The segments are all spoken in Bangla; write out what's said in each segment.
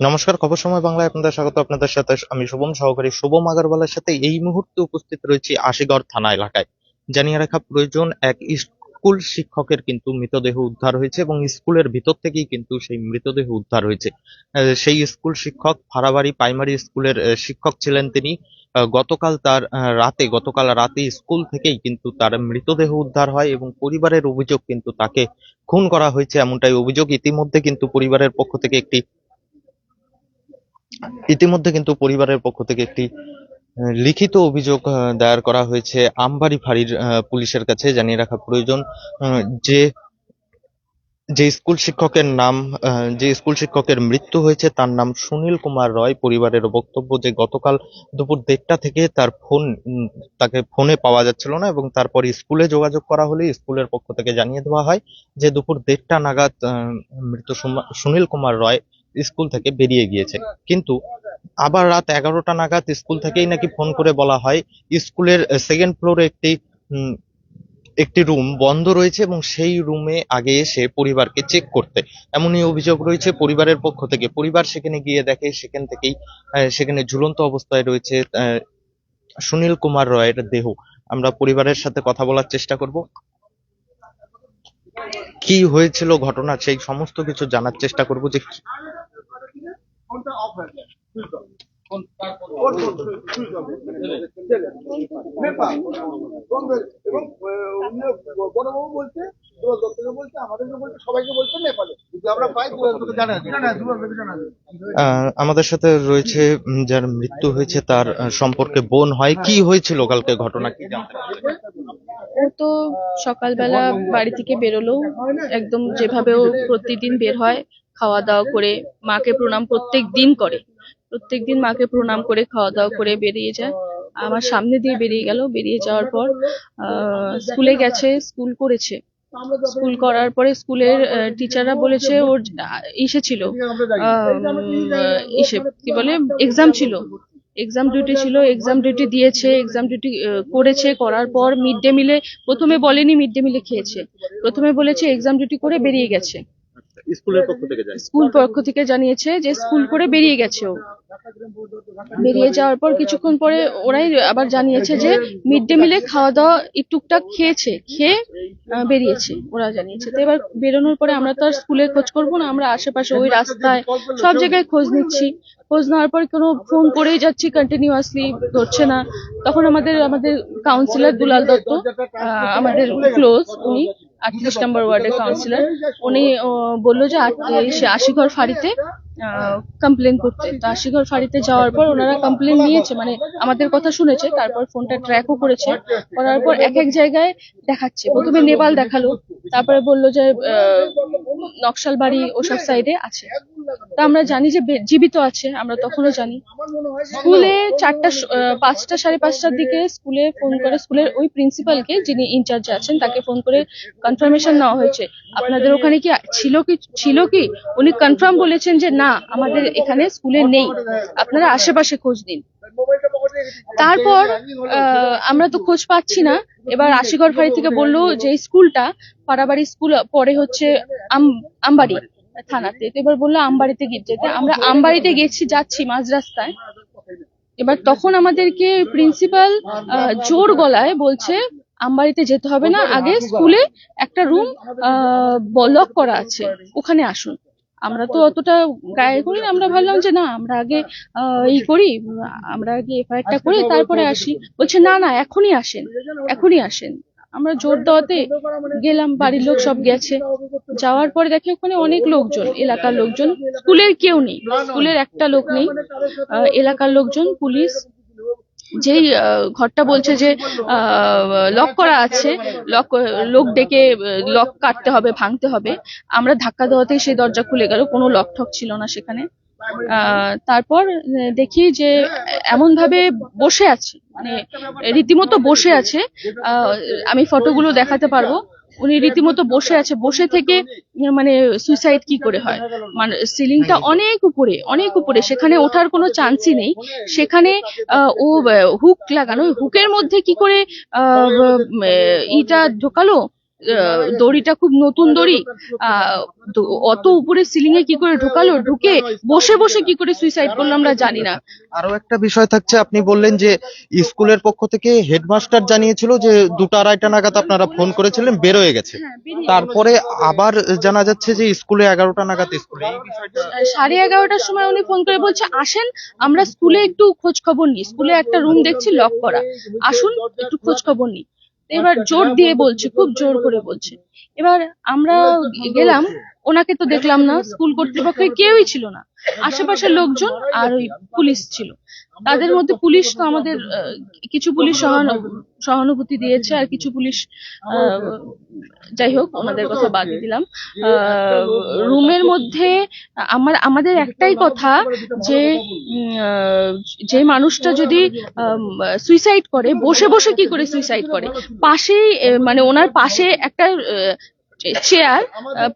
নমস্কার, খবর সময় বাংলায় আপনাদের স্বাগত। আপনাদের সাথে আমি শুভম, সহকারী শুভম আগারওয়ালের সাথে এই মুহূর্তে উপস্থিত রয়েছি আশিগড় থানা এলাকায়। জানিয়ে রাখা প্রয়োজন, এক স্কুল শিক্ষকের কিন্তু মৃতদেহ উদ্ধার হয়েছে এবং স্কুলের ভিতর থেকেই কিন্তু সেই মৃতদেহ উদ্ধার হয়েছে। সেই স্কুল শিক্ষক, ফারাবাড়ি প্রাইমারি স্কুলের শিক্ষক ছিলেন তিনি। গতকাল তার রাতে, গতকাল রাতে স্কুল থেকেই কিন্তু তার মৃতদেহ উদ্ধার হয় এবং পরিবারের অভিযোগ কিন্তু তাকে খুন করা হয়েছে এমনটাই অভিযোগ। ইতিমধ্যে কিন্তু পরিবারের পক্ষ থেকে একটি ইতিমধ্যে কিন্তু পরিবারের পক্ষ থেকে একটি লিখিত অভিযোগ দায়ের করা হয়েছে। আমবাড়ি ফাঁড়ির পুলিশের কাছে জানিয়ে রাখা প্রয়োজন যে যে স্কুল শিক্ষকের নাম যে স্কুল শিক্ষকের মৃত্যু হয়েছে তার নাম সুনীল কুমার রয়। পরিবারের বক্তব্য যে গতকাল দুপুর দেড়টা থেকে তার ফোন তাকে ফোনে পাওয়া যাচ্ছিল না এবং তারপর স্কুলে যোগাযোগ করা হলে স্কুলের পক্ষ থেকে জানিয়ে দেওয়া হয় যে দুপুর দেড়টা নাগাদ মৃত সুনীল কুমার রয় স্কুল থেকে বেরিয়ে গিয়েছে। কিন্তু আবার রাত এগারোটা নাগাদ স্কুল থেকেই নাকি ফোন করে বলা হয়, স্কুলের সেকেন্ড ফ্লোরে একটি একটি রুম বন্ধ রয়েছে এবং সেই রুমে আগে এসে পরিবারকে চেক করতে। এমনই অভিযোগ রয়েছে পরিবারের পক্ষ থেকে। পরিবার সেখানে গিয়ে দেখে সেখান থেকেই সেখানে ঝুলন্ত অবস্থায় রয়েছে সুনীল কুমার রয়ের দেহ। আমরা পরিবারের সাথে কথা বলার চেষ্টা করব। কি হয়েছিল ঘটনা সেই সমস্ত কিছু জানার চেষ্টা করব যে ফোনটা অফ হয়ে যায় সুইচ অফ। এবং বড়বাবু বলছে দপ্তরে বলছে আমাদেরকে বলছে সবাইকে বলছে নেপালে যদি আমরা পাই আমাদের সাথে রয়েছে যার মৃত্যু হয়েছে তার সম্পর্কে বোন হয়। কি হয়েছিল কালকে ঘটনা কি জানতে ও তো সকালবেলা বাড়ি থেকে বেরোলো একদম যেভাবে ও প্রতিদিন বের হয় খাওয়া দাওয়া করে মাকে প্রণাম প্রত্যেক দিন করে। প্রত্যেক দিন মাকে প্রণাম করে খাওয়া দাওয়া করে বেরিয়ে যায়। আমার সামনে দিয়ে বেরিয়ে গেল। বেরিয়ে যাওয়ার পর স্কুলে গেছে, স্কুল করেছে। স্কুল করার পরে স্কুলের টিচাররা বলেছে, ওর ইসে ছিল ইসে কি বলে এক্সাম ছিল। এক্সাম ডিউটি ছিল এক্সাম ডিউটি দিয়েছে এক্সাম ডিউটি করেছে। করার পর মিড ডে মিলে প্রথমে বলেনি মিড ডে মিলে খেয়েছে। প্রথমে বলেছে এক্সাম ডিউটি করে বেরিয়ে গেছে। স্কুলের পক্ষ থেকে স্কুল পক্ষ থেকে জানিয়েছে যে স্কুল করে বেরিয়ে গেছে ও। বেরিয়ে যাওয়ার পর কিছুক্ষণ পরে ওরাই আবার জানিয়েছে যে মিড ডে মিলে খাওয়া দাওয়া টুকটাক খেয়েছে, খেয়ে বেরিয়েছে, ওরা জানিয়েছে। তো এবার বেরোনোর পরে আমরা তো আর স্কুলে খোঁজ করব না, আমরা আশেপাশে ওই রাস্তায় সব জায়গায় খোঁজ নিচ্ছি। খোঁজ নেওয়ার পর কোনো ফোন করেই যাচ্ছি কন্টিনিউয়াসলি ধরছে না। তখন আমাদের আমাদের কাউন্সিলর দুলাল দত্ত আমাদের ক্লোজ উনি আটত্রিশ নম্বর ওয়ার্ডের কাউন্সিলর উনি বলল যে সে আশিঘর ফাঁড়িতে কমপ্লেন করতে। তো আশিঘর ফাঁড়িতে যাওয়ার পর ওনারা কমপ্লেন নিয়েছে মানে আমাদের কথা শুনেছে তারপর ফোনটা ট্র্যাকও করেছে। করার পর এক এক জায়গায় দেখাচ্ছে। প্রথমে নেপাল দেখাল। তারপরে বলল যে নকশাল বাড়ি ওসব সাইডে আছে। তা আমরা জানি যে জীবিত আছে, আমরা তখনও জানি। স্কুলে চারটা পাঁচটা সাড়ে পাঁচটার দিকে স্কুলে ফোন করে, স্কুলের ওই প্রিন্সিপালকে যিনি ইনচার্জে আছেন, তাকে ফোন করে কনফার্মেশন নেওয়া হয়েছে। আপনাদের ওখানে কি ছিল কি ছিল কি? উনি কনফার্ম বলেছেন যে না, আমাদের এখানে স্কুলে নেই। আপনারা আশেপাশে খোঁজ নিন। তারপর আমরা তো খোঁজ পাচ্ছি না। এবার আশিগড় ফাঁড়ি থেকে বলল যে স্কুলটা পাড়াবাড়ি স্কুল, পরে হচ্ছে আম- আমবাড়ি। থানাতে। তো এবার বলল আমবাড়িতে গিয়ে যেতে। আমরা আমবাড়িতে গেছি যাচ্ছি মাঝ রাস্তায়। এবার তখন আমাদেরকে প্রিন্সিপাল জোর গলায় বলছে আমবাড়িতে যেতে হবে না আগে স্কুলে একটা রুম লক করা আছে। ওখানে আসুন। আমরা তো অতটা গায়ে করি না, আমরা ভাবলাম যে না আমরা আগে ই করি আমরা আগে এফআইআরটা করি তারপরে আসি। বলছে না না এখনই আসেন। এখনই আসেন। আমরা জোর দেওয়াতে গেলাম, বাড়ির লোক সব গেছে। যাওয়ার পরে দেখে ওখানে অনেক লোকজন, এলাকার লোকজন। স্কুলের কেউ নেই, স্কুলের একটা লোক নেই। এলাকার লোকজন, পুলিশ। যেই ঘরটা বলছে যে লক করা আছে। লক, লোক ডেকে লক কাটতে হবে, ভাঙতে হবে। আমরা ধাক্কা দেওয়াতেই সেই দরজা খুলে গেল, কোনো লক ঠক ছিল না সেখানে। তারপর দেখি যে এমন ভাবে বসে আছে মানে রীতিমতো বসে আছে আমি ফটোগুলো দেখাতে পারব। উনি রীতিমতো বসে আছে, বসে থেকে মানে সুইসাইড কি করে হয়? মানে সিলিংটা অনেক উপরে অনেক উপরে, সেখানে ওঠার কোনো চান্সই নেই। সেখানে ও হুক লাগানো হুকের মধ্যে কি করে ইটা ঢোকালো? দড়িটা খুব নতুন দড়ি। আহ, অত উপরে সিলিং এ কি করে ঢোকালো? ঢুকে বসে বসে কি করে সুইসাইড করল আমরা জানি না। আরও একটা বিষয় থাকছে আপনি বললেন যে স্কুলের পক্ষ থেকে হেডমাস্টার জানিয়েছিল যে দুটো আড়াইটা নাগাদ আপনারা ফোন করেছিলেন বেরোয় গেছে। তারপরে আবার জানা যাচ্ছে যে স্কুলে এগারোটা নাগাদ স্কুলে। সাড়ে এগারোটার সময় উনি ফোন করে বলছে আসেন আমরা স্কুলে একটু খোঁজ খবর নিই। স্কুলে একটা রুম দেখছি লক করা। আসুন একটু খোঁজ খবর নিই। এবার জোর দিয়ে বলছে খুব জোর করে বলছে। এবার আমরা গেলাম ওনাকে তো দেখলাম না স্কুল কর্তৃপক্ষের কেউই ছিল না। আশেপাশের লোকজন আর ওই পুলিশ ছিল। তাদের মধ্যে পুলিশ তো আমাদের কিছু পুলিশ সহানুভূতি দিয়েছে আর কিছু পুলিশ আহ, যাই হোক ওনাদের কথা বাদ দিলাম। রুমের মধ্যে আমার আমাদের একটাই কথা যে যে মানুষটা যদি সুইসাইড করে বসে বসে কি করে সুইসাইড করে? পাশেই মানে ওনার পাশে একটা চেয়ার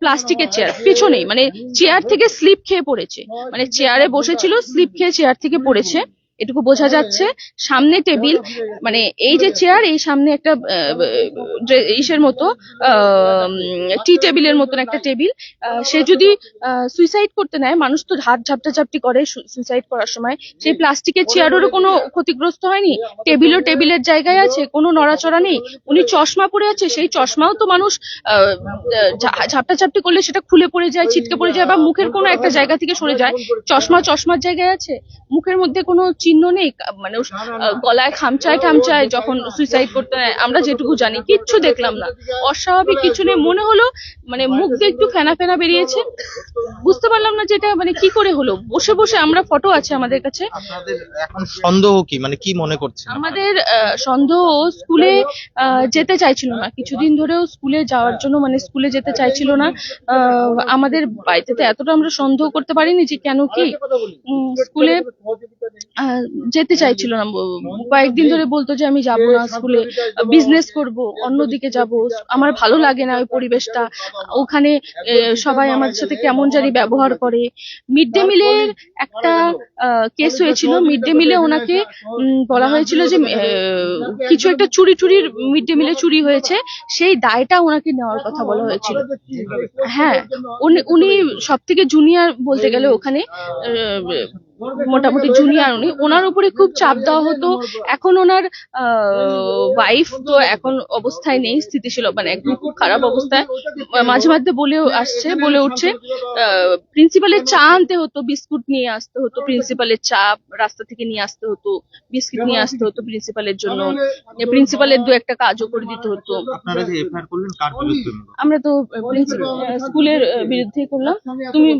প্লাস্টিকের চেয়ার পেছনেই মানে চেয়ার থেকে স্লিপ খেয়ে পড়েছে। মানে চেয়ারে বসেছিল স্লিপ খেয়ে চেয়ার থেকে পড়েছে। এটুকু বোঝা যাচ্ছে। সামনে টেবিল মানে এই যে চেয়ার এই সামনে একটা ইসের মতো টি টেবিলের মতন একটা টেবিল। সে যদি সুইসাইড করতে নেয় মানুষ তো হাত ঝাপটা ঝাপটি করে সুইসাইড করার সময়। সেই প্লাস্টিকের চেয়ারেরও কোনো ক্ষতিগ্রস্ত হয়নি। টেবিলও টেবিলের জায়গায় আছে কোনো নড়াচড়া নেই। উনি চশমা পরে আছে সেই চশমাও তো মানুষ ঝাপটা ঝাপটি করলে সেটা খুলে পড়ে যায় ছিটকে পড়ে যায় বা মুখের কোনো একটা জায়গা থেকে সরে যায়। চশমা চশমার জায়গায় আছে। মুখের মধ্যে কোনো চিহ্ন নেই মানে গলায় খামচায় টামচায় যখন সুইসাইড করতে আমরা যেটুকু জানি কিচ্ছু দেখলাম না। অস্বাভাবিক কিছু নেই মনে হলো মানে মুখ দিয়ে একটু ফেনা ফেনা বেরিয়েছে। বুঝতে পারলাম না যেটা মানে কি করে হলো। বসে বসে আমরা ফটো আছে আমাদের কাছে। এখন সন্দেহ কি? মানে কি মনে করছেন? আমাদের সন্দেহ স্কুলে যেতে চাইছিল না। কিছুদিন ধরেও স্কুলে যাওয়ার জন্য মানে স্কুলে যেতে চাইছিল না। আহ, আমাদের বাড়িতে তো এতটা আমরা সন্দেহ করতে পারিনি যে কেন কি। স্কুলে যেতে চাইছিল না কয়েকদিন ধরে বলতো যে আমি যাব না স্কুলে বিজনেস করব, অন্যদিকে যাব। আমার ভালো লাগে না ওই পরিবেশটা। ওখানে সবাই আমার সাথে কেমন জানি ব্যবহার করে। মিড ডে মিলের একটা কেস হয়েছিল। মিড ডে মিলে ওনাকে বলা হয়েছিল যে কিছু একটা চুরি টুরির মিড ডে মিলে চুরি হয়েছে। সেই দায়টা ওনাকে নেওয়ার কথা বলা হয়েছিল। হ্যাঁ উনি সব থেকে জুনিয়র বলতে গেলে ওখানে মোটামুটি জুনিয়র উনি। ওনার উপরে খুব চাপ দেওয়া হতো। এখন ওনার ওয়াইফ তো এখন অবস্থায় নেই স্থিতিশীল মানে একদম খুব খারাপ অবস্থায়। মাঝে মাঝে বলেও আসছে বলে উঠছে প্রিন্সিপালের চা আনতে হতো বিস্কুট নিয়ে আসতে হতো প্রিন্সিপালের চা রাস্তা থেকে নিয়ে আসতে হতো বিস্কিট নিয়ে আসতে হতো প্রিন্সিপালের জন্য। প্রিন্সিপালের দু একটা কাজও করে দিতে হতো। আমরা তো প্রিন্সিপাল স্কুলের বিরুদ্ধেই করলাম। তুমি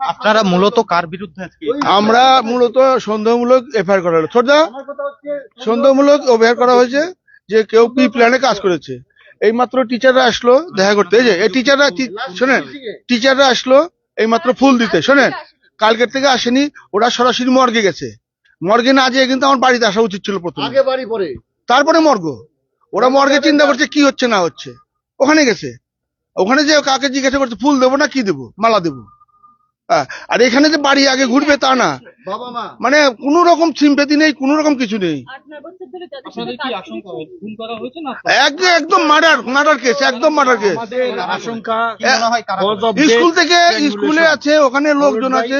আপনারা মূলত কার বিরুদ্ধে আজকে আমরা মূলত সন্দেহমূলক এফআইআর করা হলো। ছোটদা সন্দেহমূলক এফআইআর করা হয়েছে যে কেউ কি প্ল্যানে কাজ করেছে। এই মাত্র টিচাররা আসলো দেখা করতে। এই যে এই টিচাররা শোনেন টিচাররা আসলো এই মাত্র ফুল দিতে শোনেন কালকের থেকে আসেনি ওরা সরাসরি মর্গে গেছে। মর্গে না যেয়ে কিন্তু আমার বাড়িতে আসা উচিত ছিল প্রথমে। আগে বাড়ি পরে। তারপরে মর্গ ওরা মর্গে চিন্তা করছে কি হচ্ছে না হচ্ছে। ওখানে গেছে। ওখানে যে কাকে জিজ্ঞাসা করছে ফুল দেবো না কি দেবো? মালা দেবো? আর এখানে যে বাড়ি আগে ঘুরবে তা না। মানে কোনো রকম সিম্পেতি নেই কোনো রকম কিছু নেই। একদম একদম মার্ডার মার্ডার কেস একদম মার্ডার কেস মনে হয় স্কুল থেকে স্কুলে আছে ওখানে লোকজন আছে।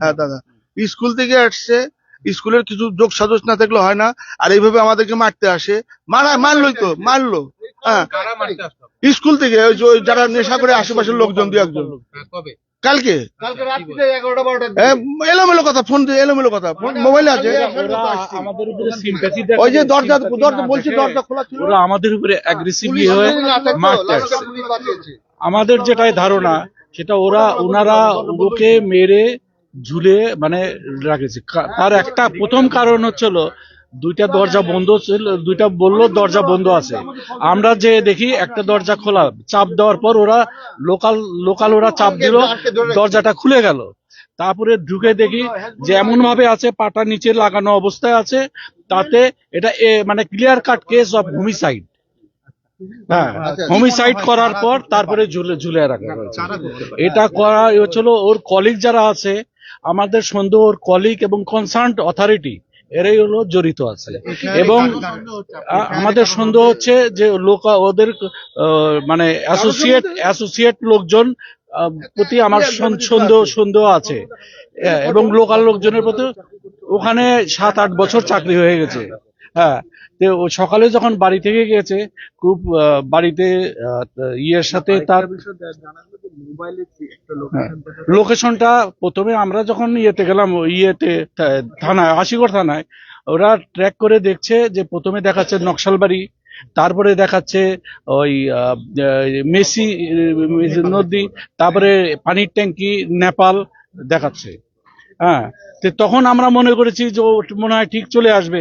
হ্যাঁ দাদা। স্কুল থেকে আসছে স্কুলের কিছু যোগ সাজস না থাকলে হয় না আর এইভাবে আমাদেরকে মারতে আসে। মারা মারলোই তো মারলো। হ্যাঁ। স্কুল থেকে ওই যে ওই যারা নেশা করে আশেপাশের লোকজন দু একজন। কালকে? এলোমেলো কথা ফোন দিয়ে এলোমেলো কথা। ফোন মোবাইলে আছে? আমাদের উপরে sympathy ওই যে দরজা দরজা বলছি দরজা খোলা ছিল? ওরা আমাদের উপরে অ্যাগ্রেসিভলি হয়ে মারতে আসছে আমাদের যেটাই ধারণা সেটা ওরা ওনারা ওকে মেরে ঝুলে মানে রাখেছে। তার একটা প্রথম কারণ হচ্ছিল দুইটা দরজা বন্ধ ছিল, দুইটা বলল দরজা বন্ধ আছে। আমরা যে দেখি একটা দরজা খোলা, চাপ দেওয়ার পর ওরা লোকাল লোকাল ওরা চাপ দিল, দরজাটা খুলে গেল। তারপরে ঢুকে দেখি যে এমন ভাবে আছে, পাটা নিচে লাগানো অবস্থায় আছে, তাতে এটা মানে clear cut case of homicide হ্যাঁ হোমিসাইড করার পর তারপরে ঝুলে ঝুলে রাখা হয়েছে। এটা করা হচ্ছিল ওর কলিগ যারা আছে, আমাদের সন্দেহ ওর কলিগ এবং কনসার্ন অথরিটি এরাই হলো জড়িত আছে। এবং আমাদের সন্দেহ হচ্ছে যে লোক ওদের আহ, মানে অ্যাসোসিয়েট অ্যাসোসিয়েট লোকজন আহ, প্রতি আমার সন- সন্দেহ সন্দেহ আছে। হ্যাঁ, এবং লোকাল লোকজনের প্রতি ওখানে সাত আট বছর চাকরি হয়ে গেছে। হ্যাঁ তো ও সকালে যখন বাড়ি থেকে গেছে খুব বাড়িতে ইয়ের সাথে তার লোকেশনটা প্রথমে আমরা যখন ইয়েতে গেলাম ইয়েতে থানায় আশিগড় থানায় ওরা ট্র্যাক করে দেখছে যে প্রথমে দেখাচ্ছে নকশালবাড়ি তারপরে দেখাচ্ছে ওই মেসি নদী তারপরে পানির ট্যাঙ্কি নেপাল দেখাচ্ছে। হ্যাঁ। তো তখন আমরা মনে করেছি যে মনে হয় ঠিক চলে আসবে।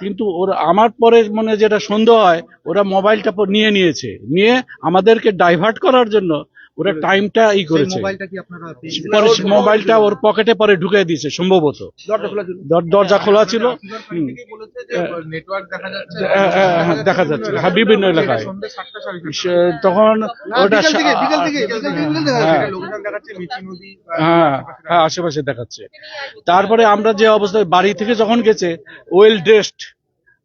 কিন্তু ওরা আমার পরে মনে যেটা সন্দেহ হয়, ওরা মোবাইলটা নিয়ে নিয়েছে। নিয়ে আমাদেরকে ডাইভার্ট করার জন্য ওরা টাইমটা ই করেছে। মোবাইলটা ওর পকেটে পরে ঢুকে দিয়েছে সম্ভবত। দর- দরজা খোলা ছিল। হ্যাঁ, হ্যাঁ, হ্যাঁ, দেখা যাচ্ছে? হ্যাঁ বিভিন্ন এলাকায়। তখন ওটা। হ্যাঁ। হ্যাঁ। আশেপাশে দেখাচ্ছে। তারপরে আমরা যে অবস্থায় বাড়ি থেকে যখন গেছে ওয়েল ড্রেসড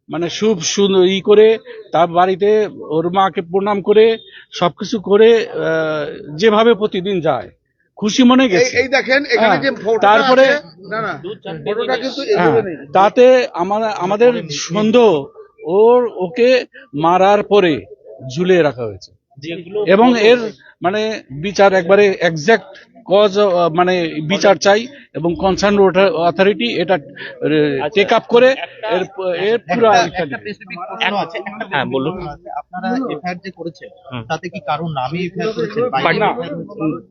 মানে সুন্দর ই করে তার বাড়িতে ওর মাকে প্রণাম করে সবকিছু করে যেভাবে প্রতিদিন যায়। খুশি মনে গেছে। এই দেখেন এখানে হ্যাঁ, যে তারপরে- না না ফটোটা কিন্তু হ্যাঁ, তাতে আমরা আমাদের সন্দেহ ওর ওকে মারার পরে ঝুলিয়ে রাখা হয়েছে। এবং এর মানে বিচার একবারে এক্সাক্ট কজ মানে বিচার চাই এবং কনসার্ন অথরিটি এটা টেক আপ করে এর এর পুরো হ্যাঁ বলুন। আপনারা এফআইআর যে করেছেন তাতে কি কারও নামে এফআইআর করেছেন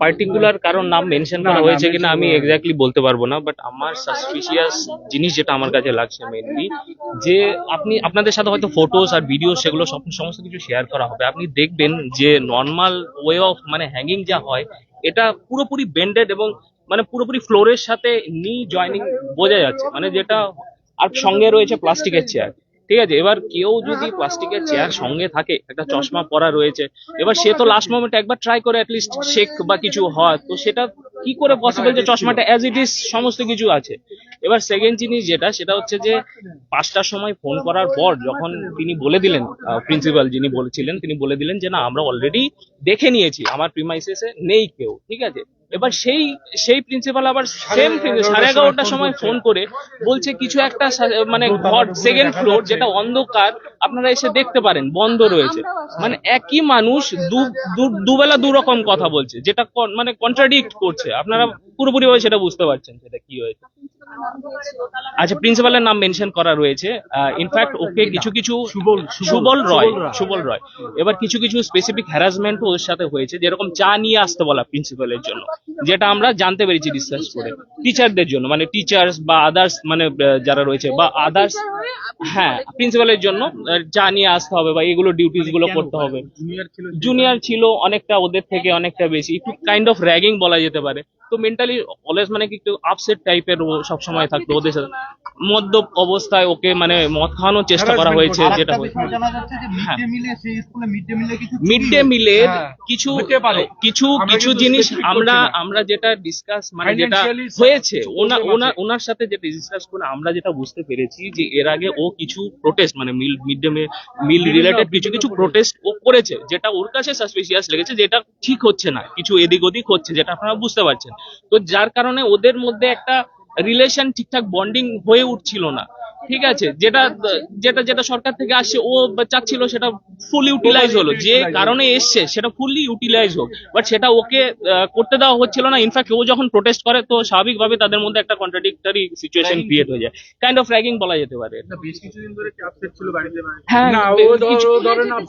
পার্টিকুলার কারণ নাম মেনশন না, করা হয়েছে কিনা আমি এক্স্যাক্টলি বলতে পারব না বাট আমার সাসপিশিয়াস জিনিস যেটা আমার কাছে লাগছে মেনলি যে আপনি আপনাদের সাথে হয়তো ফটোস আর ভিডিও সেগুলো সব সমস্ত কিছু শেয়ার করা হবে। আপনি দেখবেন যে নর্মাল ওয়ে অফ মানে হ্যাঙ্গিং যা হয় এটা পুরোপুরি বেন্ডেড এবং মানে পুরোপুরি ফ্লোরের সাথে নি জয়নিং বোঝা যাচ্ছে। মানে যেটা আর সঙ্গে রয়েছে প্লাস্টিকের চেয়ার ঠিক আছে? এবার কেউ যদি প্লাস্টিকের চেয়ার সঙ্গে থাকে, একটা চশমা পরা রয়েছে, এবার সে তো লাস্ট মোমেন্টে একবার ট্রাই করে অ্যাটলিস্ট শেক বা কিছু হয়, তো সেটা কি করে পসিবল যে চশমাটা অ্যাজ ইট ইজ সমস্ত কিছু আছে? এবার সেকেন্ড জিনিস যেটা, সেটা হচ্ছে যে পাঁচটার সময় ফোন করার পর যখন তিনি বলে দিলেন প্রিন্সিপাল যিনি বলেছিলেন, তিনি বলে দিলেন যে না, আমরা অলরেডি দেখে নিয়েছি, আমার প্রিমাইসেসে নেই কেউ, ঠিক আছে? এবার সেই সেই প্রিন্সিপাল আবার সেম সাড়ে এগারোটার সময় ফোন করে বলছে কিছু একটা মানে ঘর সেকেন্ড ফ্লোর যেটা অন্ধকার আপনারা এসে দেখতে পারেন বন্ধ রয়েছে। মানে একই মানুষ দুবেলা দু রকম কথা বলছে যেটা মানে কন্ট্রাডিক্ট করছে। আপনারা পুরোপুরিভাবে সেটা বুঝতে পারছেন সেটা কি হয়েছে। আচ্ছা প্রিন্সিপালের নাম মেনশন করা রয়েছে। ইনফ্যাক্ট ওকে কিছু কিছু সুবল সুবল রয় সুবল রয়। এবার কিছু কিছু স্পেসিফিক হ্যারাসমেন্ট ওর সাথে হয়েছে যেরকম চা নিয়ে আসতে বলা প্রিন্সিপালের জন্য যেটা আমরা জানতে পেরেছি রিসার্চ করে। টিচারদের জন্য মানে টিচার্স বা আদার্স মানে যারা রয়েছে বা আদার্স হ্যাঁ প্রিন্সিপালের জন্য চা নিয়ে আসতে হবে বা এগুলো ডিউটিসগুলো করতে হবে। জুনিয়র ছিল অনেকটা ওদের থেকে অনেকটা বেশি। একটু কাইন্ড অফ র্যাগিং বলা যেতে পারে। তো মেন্টালি অলওয়েজ মানে কি একটু আপসেট টাইপের ও সবসময় থাকতো ওদের সাথে। মদ্যপ অবস্থায় ওকে মানে মদ খাওয়ানোর চেষ্টা করা হয়েছে যেটা মিড হ্যাঁ। ডে মিলে সেই স্কুলে মিড ডে মিলে কিছু হ্যাঁ, কিছু কিছু জিনিস আমরা আমরা যেটা ডিসকাস মানে যেটা হয়েছে ওনা ওনার ওনার সাথে যেটা ডিসকাস করে আমরা যেটা বুঝতে পেরেছি যে এর আগে ও কিছু প্রোটেস্ট মানে meal mid day meal related কিছু কিছু প্রোটেস্ট ও করেছে যেটা ওর কাছে সাসপিসিয়াস লেগেছে যেটা ঠিক হচ্ছে না কিছু এদিক ওদিক হচ্ছে যেটা আপনারা বুঝতে পারছেন। তো যার কারণে ওদের মধ্যে একটা রিলেশন ঠিকঠাক বন্ডিং হয়ে উঠছিল না। ঠিক আছে যেটা যেটা যেটা সরকার থেকে আসছে ও চাচ্ছিল সেটা ফুল ইউটিলাইজ হলো যে কারণে এসছে সেটা ফুললি ইউটিলাইজ হোক। বাট সেটা ওকে আহ, করতে দেওয়া হচ্ছিল না। ইনফ্যাক্ট ও যখন প্রোটেস্ট করে তো স্বাভাবিকভাবে তাদের মধ্যে একটা কন্ট্রাডিক্টরি সিচুয়েশন ক্রিয়েট হয়ে যায়। কাইন্ড অফ র্যাগিং বলা যেতে পারে। হ্যাঁ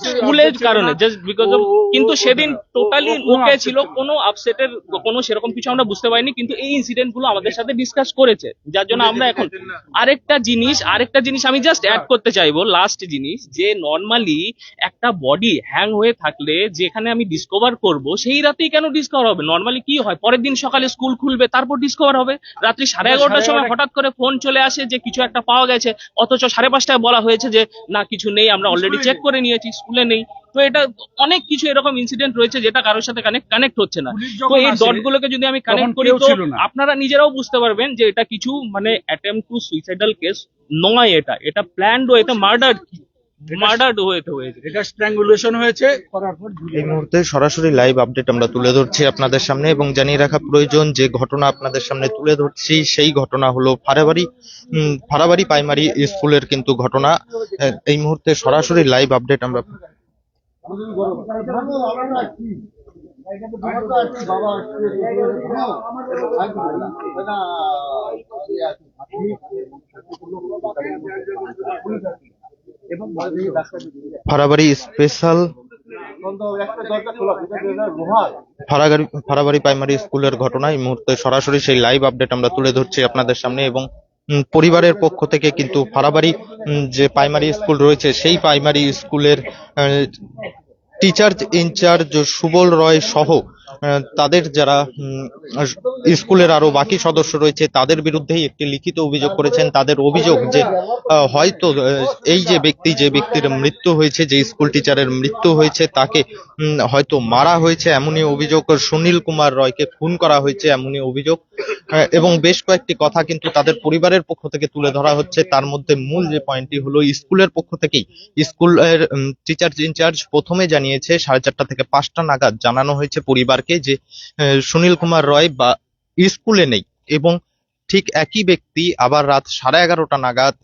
স্কুলের কারণে জাস্ট বিকজ অফ কিন্তু সেদিন টোটালি ওকে ছিল ছিল কোনো আপসেটের কোনো সেরকম কিছু আমরা বুঝতে পারিনি কিন্তু এই ইনসিডেন্টগুলো আমাদের সাথে ডিসকাস করেছে। যার জন্য আমরা এখন আরেকটা জিনিস আরেকটা জিনিস আমি জাস্ট অ্যাড করতে চাইব লাস্ট জিনিস যে নর্মালি একটা বডি হ্যাং হয়ে থাকলে যেখানে আমি ডিসকভার করব সেই রাতেই কেন ডিসকভার হবে? নর্মালি কি হয়? পরের দিন সকালে স্কুল খুলবে তারপর ডিসকভার হবে? রাত্রি সাড়ে এগারোটার সময় হঠাৎ করে ফোন চলে আসে যে কিছু একটা পাওয়া গেছে অথচ সাড়ে পাঁচটায় বলা হয়েছে যে না কিছু নেই আমরা অলরেডি চেক করে নিয়েছি স্কুলে নেই। তো এটা অনেক কিছু এরকম ইনসিডেন্ট রয়েছে যেটা কারোর সাথে কানেক্ট কানেক্ট হচ্ছে না। তো এই আসে, ডট গুলোকে যদি আমি কানেক্ট করি তো আপনারা নিজেরাও বুঝতে পারবেন যে এটা কিছু মানে অ্যাটেম্প টু সুইসাইডাল কেস নয় এটা। এটা প্ল্যান্ড এটা মার্ডার মার্ডার্ড হয়েছে হয়েছে। এটা স্ট্র্যাঙ্গুলেশন হয়েছে করার পর এই মুহূর্তে সরাসরি লাইভ আপডেট আমরা তুলে ধরছি আপনাদের সামনে এবং জানিয়ে রাখা প্রয়োজন যে ঘটনা আপনাদের সামনে তুলে ধরছি সেই ঘটনা হলো ফারাবাড়ি ফারাবাড়ি প্রাইমারি স্কুলের কিন্তু ঘটনা। এই মুহূর্তে সরাসরি লাইভ আপডেট আমরা ফারাবাড়ি স্পেশাল একটা দরজা খোলা লোহার ফারাগাড়ি ফারাবাড়ি প্রাইমারি স্কুলের ঘটনা। এই মুহূর্তে সরাসরি সেই লাইভ আপডেট আমরা তুলে ধরছি আপনাদের সামনে এবং পরিবারের পক্ষ থেকে কিন্তু ফারাবাড়ি যে প্রাইমারি স্কুল রয়েছে, সেই প্রাইমারি স্কুলের টিচার ইনচার্জ সুবল রয় সহ তাদের যারা স্কুলের আরও বাকি সদস্য রয়েছে, তাদের বিরুদ্ধেই একটি লিখিত অভিযোগ করেছেন। তাদের অভিযোগ যে হয়তো এই যে ব্যক্তি, যে ব্যক্তির মৃত্যু হয়েছে, যে স্কুল টিচারের মৃত্যু হয়েছে, তাকে হয়তো মারা হয়েছে এমনই অভিযোগ। সুনীল কুমার রয়কে খুন করা হয়েছে এমনই অভিযোগ। এবং বেশ কয়েকটি কথা কিন্তু তাদের পরিবারের পক্ষ থেকে তুলে ধরা হচ্ছে। তার মধ্যে মূল যে পয়েন্টটি হলো, স্কুলের পক্ষ থেকেই স্কুলের টিচার ইনচার্জ প্রথমে জানিয়েছে, সাড়ে চারটা থেকে পাঁচটা নাগাদ জানানো হয়েছে পরিবারকে যে সুনীল কুমার রয় বা স্কুলে নেই এবং ঠিক একই ব্যক্তি আবার রাত সাড়ে এগারোটা নাগাদ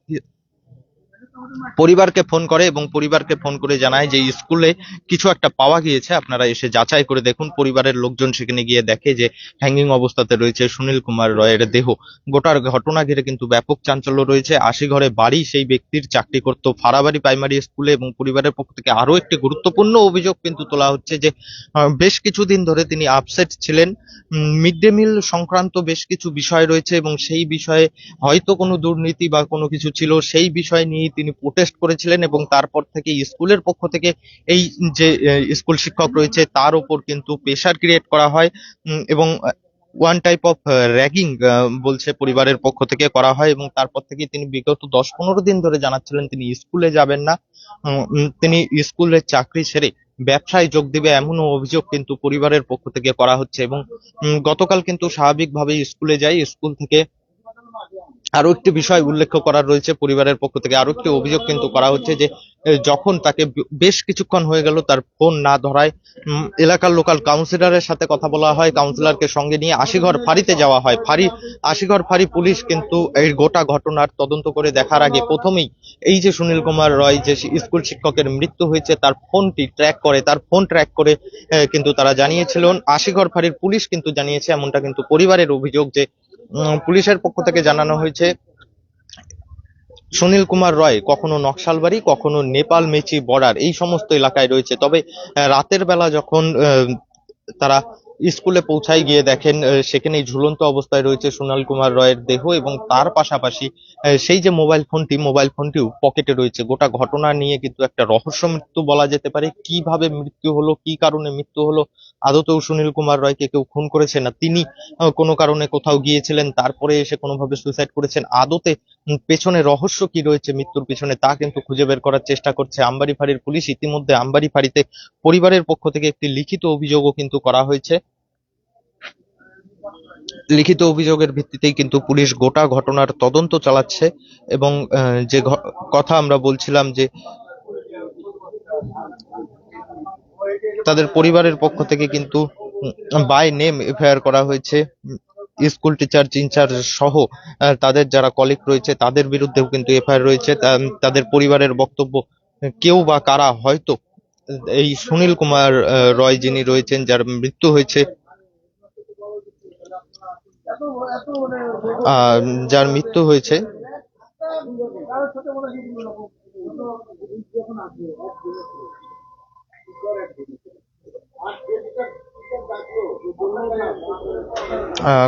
পরিবারকে ফোন করে এবং পরিবারকে ফোন করে জানায় যে স্কুলে কিছু একটা পাওয়া গিয়েছে। আপনারা এসে যাচাই করে দেখুন। পরিবারের লোকজন সেখানে গিয়ে দেখে যে হ্যাঙ্গিং অবস্থাতে রয়েছে সুনীল কুমার রয়ের দেহ। গোটার ঘটনা ঘিরে কিন্তু ব্যাপক চাঞ্চল্য রয়েছে। আশি ঘরে বাড়ি, সেই ব্যক্তির চাকরি করত ফারাবাড়ি প্রাইমারি স্কুলে এবং পরিবারের পক্ষ থেকে আরও একটি গুরুত্বপূর্ণ অভিযোগ কিন্তু তোলা হচ্ছে যে বেশ কিছুদিন ধরে তিনি আপসেট ছিলেন। মিড ডে মিল সংক্রান্ত বেশ কিছু বিষয় রয়েছে এবং সেই বিষয়ে হয়তো কোনো দুর্নীতি বা কোনো কিছু ছিল। সেই বিষয় নিয়ে তিনি প্রোটেস্ট করেছিলেন এবং তারপর থেকে স্কুলের পক্ষ থেকে এই যে স্কুল শিক্ষক রয়েছে, তার উপর কিন্তু প্রেশার ক্রিয়েট করা হয় এবং ওয়ান টাইপ অফ র্যাগিং বলছে পরিবারের পক্ষ থেকে করা হয় এবং তারপর থেকে তিনি বিগত দশ পনেরো দিন ধরে জানাচ্ছিলেন তিনি স্কুলে যাবেন না তিনি স্কুলের চাকরি ছেড়ে ব্যবসায় যোগ দিবে এমনও অভিযোগ কিন্তু পরিবারের পক্ষ থেকে করা হচ্ছে এবং গতকাল কিন্তু স্বাভাবিকভাবে স্কুলে যাই স্কুল থেকে আরও একটি বিষয় উল্লেখ করার রয়েছে পরিবারের পক্ষ থেকে। আরও একটি অভিযোগ কিন্তু করা হচ্ছে যে যখন তাকে বেশ কিছুক্ষণ হয়ে গেল তার ফোন না ধরায় এলাকার লোকাল কাউন্সিলরের সাথে কথা বলা হয়, কাউন্সিলরকে সঙ্গে নিয়ে আশিঘর ফাঁড়িতে যাওয়া হয়। ফাঁড়ি, আশিঘর ফাঁড়ি পুলিশ কিন্তু এই গোটা ঘটনার তদন্ত করে দেখার আগে প্রথমেই এই যে সুনীল কুমার রয়, যে স্কুল শিক্ষকের মৃত্যু হয়েছে, তার ফোনটি ট্র্যাক করে, তার ফোন ট্র্যাক করে কিন্তু তারা জানিয়েছিলেন, আশিঘর ফাঁড়ির পুলিশ কিন্তু জানিয়েছে, এমনটা কিন্তু পরিবারের অভিযোগ যে পুলিশের পক্ষ থেকে জানানো হয়েছে, সুনীল কুমার রয় কখনো নকশালবাড়ি, কখনো নেপাল মেচি বর্ডার, এই সমস্ত এলাকায় রয়েছে। তবে রাতের বেলা যখন তারা স্কুলে পৌঁছায় গিয়ে দেখেন সেখানেই ঝুলন্ত অবস্থায় রয়েছে সোনাল কুমার রয়ের দেহ এবং তার পাশাপাশি সেই যে মোবাইল ফোনটি, মোবাইল ফোনটিও পকেটে রয়েছে। গোটা ঘটনা নিয়ে কিন্তু একটা রহস্য মৃত্যু বলা যেতে পারে। কীভাবে মৃত্যু হলো, কি কারণে মৃত্যু হলো আদতেও সুনীল কুমার রয়কে কেউ খুন করেছে না, তিনি কোনো কারণে কোথাও গিয়েছিলেন, তারপরে এসে কোনোভাবে সুইসাইড করেছেন, আদতে পেছনে রহস্য কি রয়েছে মৃত্যুর পিছনে তা কিন্তু খুঁজে বের করার চেষ্টা করছে আমবাড়ি ফাঁড়ির পুলিশ। ইতিমধ্যে আমবাড়ি ফাঁড়িতে পরিবারের পক্ষ থেকে একটি লিখিত অভিযোগও কিন্তু করা হয়েছে। লিখিত অভিযোগের ভিত্তিতেই কিন্তু পুলিশ গোটা ঘটনার তদন্ত চালাচ্ছে এবং যে কথা আমরা বলছিলাম যে তাদের পরিবারের পক্ষ থেকে কিন্তু বাই নেম এফআইআর করা হয়েছে। স্কুল টিচার ইনচার্জ সহ তাদের যারা কলিগ রয়েছে, তাদের বিরুদ্ধেও কিন্তু এফআইআর রয়েছে। তাদের পরিবারের বক্তব্য কেউ বা কারা হয়তো এই সুনীল কুমার রয় যিনি রয়েছেন, যার মৃত্যু হয়েছে যার মৃত্যু হয়েছে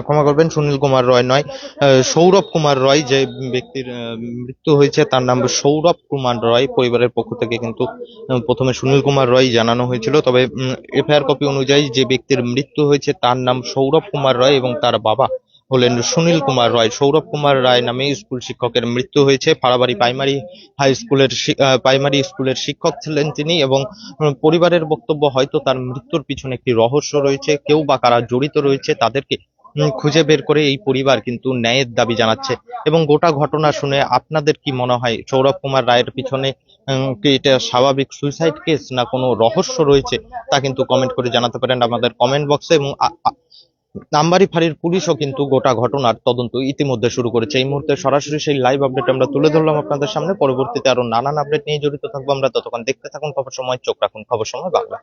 ক্ষমা করবেন, সুনীল কুমার রয় নয়। সৌরভ কুমার রয় যে ব্যক্তির মৃত্যু হয়েছে, তার নাম সৌরভ কুমার রয়, পরিবারের পক্ষ থেকে কিন্তু প্রথমে সুনীল কুমার রয় জানানো হয়েছিল। তবে এফআইআর কপি অনুযায়ী যে ব্যক্তির মৃত্যু হয়েছে, তার নাম সৌরভ কুমার রয় এবং তার বাবা হলেন সুনীল কুমার রায়, সৌরভ কুমার রায় নামে স্কুল শিক্ষকের মৃত্যু হয়েছে। ফাড়াবাড়ি প্রাইমারি হাই স্কুলের প্রাইমারি স্কুলের শিক্ষক ছিলেন তিনি এবং পরিবারের বক্তব্য হয়তো তার মৃত্যুর পিছনে একটি রহস্য রয়েছে। কেউ বা কারা জড়িত রয়েছে তাদেরকে খুঁজে বের করে এই পরিবার কিন্তু ন্যায়ের দাবি জানাচ্ছে। এবং গোটা ঘটনা শুনে আপনাদের কি মনে হয়? সৌরভ কুমার রায়ের পিছনে কি এটা স্বাভাবিক সুইসাইড কেস না কোনো রহস্য রয়েছে? তা কিন্তু কমেন্ট করে জানাতে পারেন আমাদের কমেন্ট বক্সে এবং নাম্বারি ফাঁড়ির পুলিশও কিন্তু গোটা ঘটনার তদন্ত ইতিমধ্যে শুরু করেছে। এই মুহূর্তে সরাসরি সেই লাইভ আপডেট আমরা তুলে ধরলাম আপনাদের সামনে। পরবর্তীতে আরও নানান আপডেট নিয়ে জড়িত থাকব। আমরা ততক্ষণ দেখতে থাকুন, খবর সময়, চোখ রাখুন, খবর সময় বাংলা।